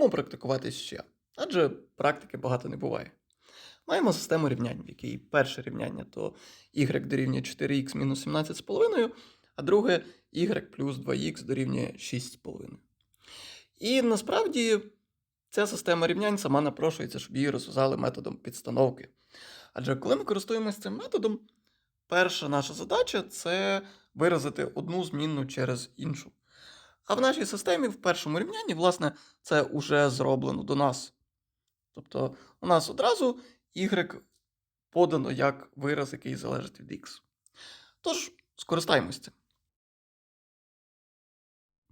Будемо практикувати ще, адже практики багато не буває. Маємо систему рівнянь, в якій перше рівняння то y дорівнює 4х мінус 17,5, а друге y плюс 2х дорівнює 6,5. І насправді ця система рівнянь сама напрошується, щоб її розв'язали методом підстановки. Адже коли ми користуємося цим методом, перша наша задача це виразити одну змінну через іншу. А в нашій системі в першому рівнянні, власне, це вже зроблено до нас. Тобто у нас одразу y подано як вираз, який залежить від x. Тож, скористаємось цим.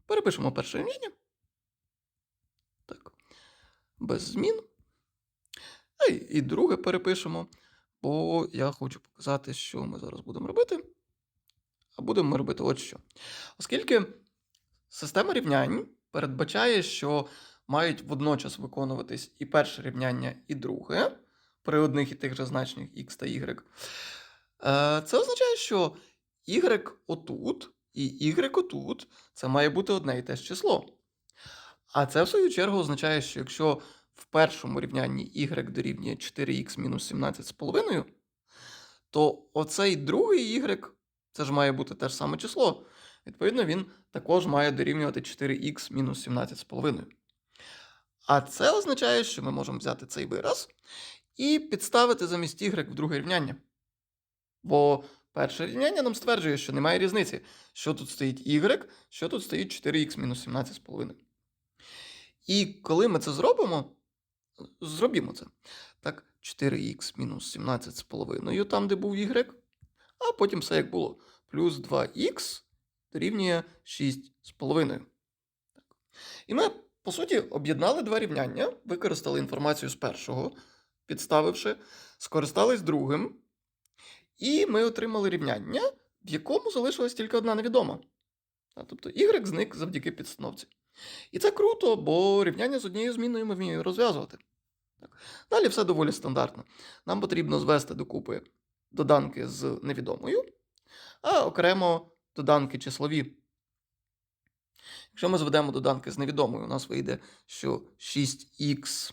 Перепишемо перше рівняння. Так. Без змін. І друге перепишемо, бо я хочу показати, що ми зараз будемо робити. А будемо ми робити от що. Оскільки система рівнянь передбачає, що мають водночас виконуватись і перше рівняння, і друге при одних і тих же значеннях x та y. Е, Це означає, що y отут і y отут це має бути одне і те ж число. А це, в свою чергу, означає, що якщо в першому рівнянні y дорівнює 4х мінус 17,5, то оцей другий y це ж має бути те ж саме число. Відповідно, він також має дорівнювати 4х мінус 17,5. А це означає, що ми можемо взяти цей вираз і підставити замість y в друге рівняння. Бо перше рівняння нам стверджує, що немає різниці, що тут стоїть y, що тут стоїть 4х мінус 17,5. І коли ми це зробимо, зробімо це. Так, 4х мінус 17,5 там, де був y, а потім все як було. Плюс 2х дорівнює 6,5. І ми, по суті, об'єднали два рівняння, використали інформацію з першого, підставивши, скористались другим, і ми отримали рівняння, в якому залишилась тільки одна невідома. Тобто y зник завдяки підстановці. І це круто, бо рівняння з однією зміною ми вміємо розв'язувати. Далі все доволі стандартно. Нам потрібно звести докупи доданки з невідомою, а окремо доданки числові. Якщо ми зведемо доданки з невідомою, у нас вийде, що 6х.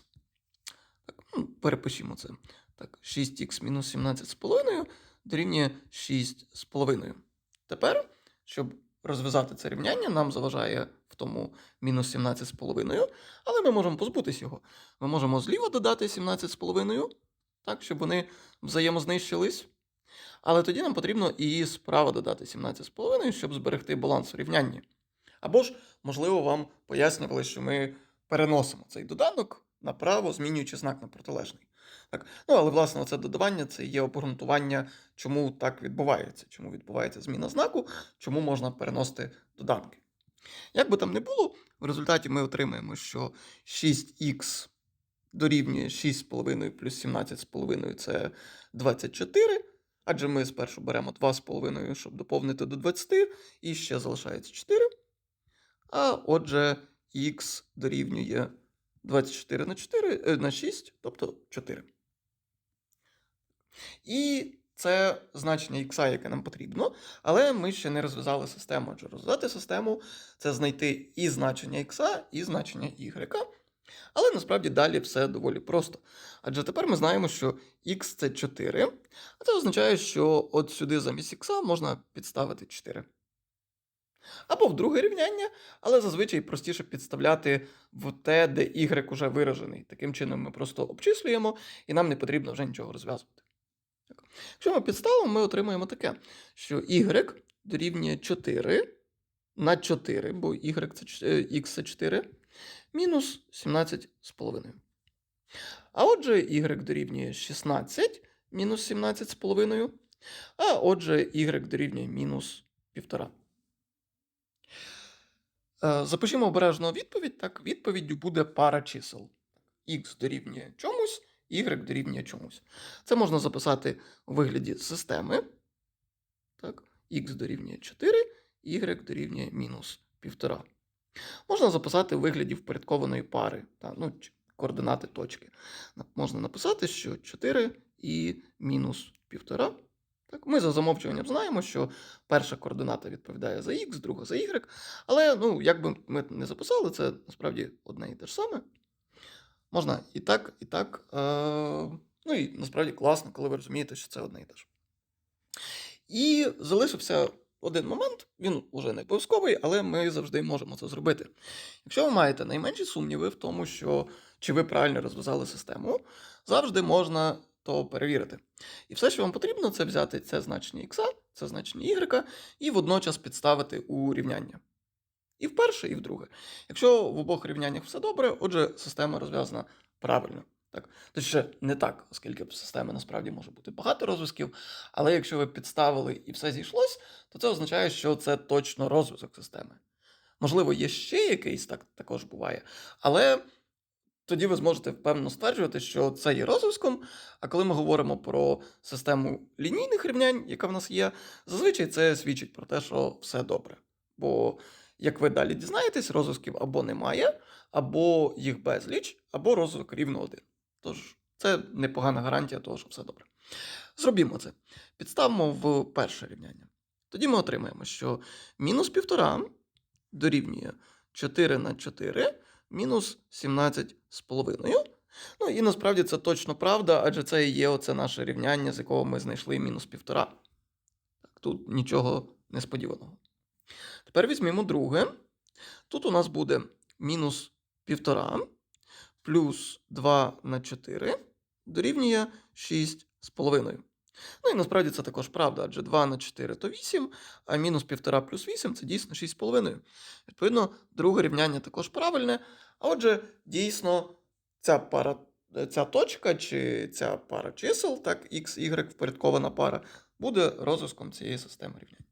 Так, ну, перепишімо це. Так, 6х мінус 17,5 дорівнює 6,5. Тепер, щоб розв'язати це рівняння, нам заважає в тому мінус 17,5, але ми можемо позбутись його. Ми можемо зліва додати 17,5, так, щоб вони взаємознищились. Але тоді нам потрібно і справа додати 17,5, щоб зберегти баланс у рівнянні. Або ж, можливо, вам пояснювали, що ми переносимо цей доданок направо, змінюючи знак на протилежний. Так. Ну, але, власне, це додавання це є обґрунтування, чому так відбувається, чому відбувається зміна знаку, чому можна переносити доданки. Як би там не було, в результаті ми отримаємо, що 6х дорівнює 6,5 плюс 17,5 це 24. Адже ми спершу беремо 2,5, щоб доповнити до 20, і ще залишається 4. А отже, х дорівнює 24 на 4 е, на 6, тобто 4. І це значення х, яке нам потрібно, але ми ще не розв'язали систему. Адже розв'язати систему це знайти і значення х, і значення y. Але насправді далі все доволі просто. Адже тепер ми знаємо, що х це 4, а це означає, що от сюди замість х можна підставити 4. Або в друге рівняння, але зазвичай простіше підставляти в те, де y уже виражений. Таким чином ми просто обчислюємо, і нам не потрібно вже нічого розв'язувати. Якщо ми підставимо, ми отримуємо таке, що y дорівнює 4 на 4, бо y це е, x це 4, мінус 17,5. А отже, y дорівнює 16 мінус 17,5, а отже, y дорівнює мінус 1,5. Е, Запишімо обережно відповідь. Так, відповіддю буде пара чисел. Х дорівнює чомусь, y дорівнює чомусь. Це можна записати у вигляді системи. Так, х дорівнює 4, y дорівнює мінус 1,5. Можна записати у вигляді впорядкованої пари, та, ну, координати точки. Можна написати, що 4 і мінус 1,5. Так, ми за замовчуванням знаємо, що перша координата відповідає за х, друга за y. Але, ну, як би ми не записали, це насправді одне і те ж саме. Можна і так, і так. Е, ну і насправді класно, коли ви розумієте, що це одне і те ж. І залишився один момент, він уже не обов'язковий, але ми завжди можемо це зробити. Якщо ви маєте найменші сумніви в тому, що чи ви правильно розв'язали систему, завжди можна то перевірити. І все, що вам потрібно, це взяти це значення х, це значення y, і водночас підставити у рівняння. І в перше, і в. Якщо в обох рівняннях все добре, отже, система розв'язана правильно. Так, точніше, не так, оскільки в системи насправді може бути багато розв'язків, але якщо ви підставили і все зійшлось, то це означає, що це точно розв'язок системи. Можливо, є ще якийсь, так також буває, але тоді ви зможете впевнено стверджувати, що це є розв'язком. А коли ми говоримо про систему лінійних рівнянь, яка в нас є, зазвичай це свідчить про те, що все добре. Бо, як ви далі дізнаєтесь, розв'язків або немає, або їх безліч, або розв'язок рівно один. Тож це непогана гарантія того, що все добре. Зробімо це. Підставимо в перше рівняння. Тоді ми отримаємо, що мінус 1,5 дорівнює 4 на 4 мінус 17,5. Ну і насправді це точно правда, адже це і є оце наше рівняння, з якого ми знайшли мінус 1,5. Так, тут нічого несподіваного. Тепер візьмемо друге. Тут у нас буде мінус 1,5 плюс 2 на 4 дорівнює 6,5. Ну і насправді це також правда, адже 2 на 4 то 8, а мінус 1,5 плюс 8 це дійсно 6,5. Відповідно, друге рівняння також правильне. А отже, дійсно, ця пара, ця точка чи ця пара чисел, так, x, y, впорядкована пара, буде розв'язком цієї системи рівнянь.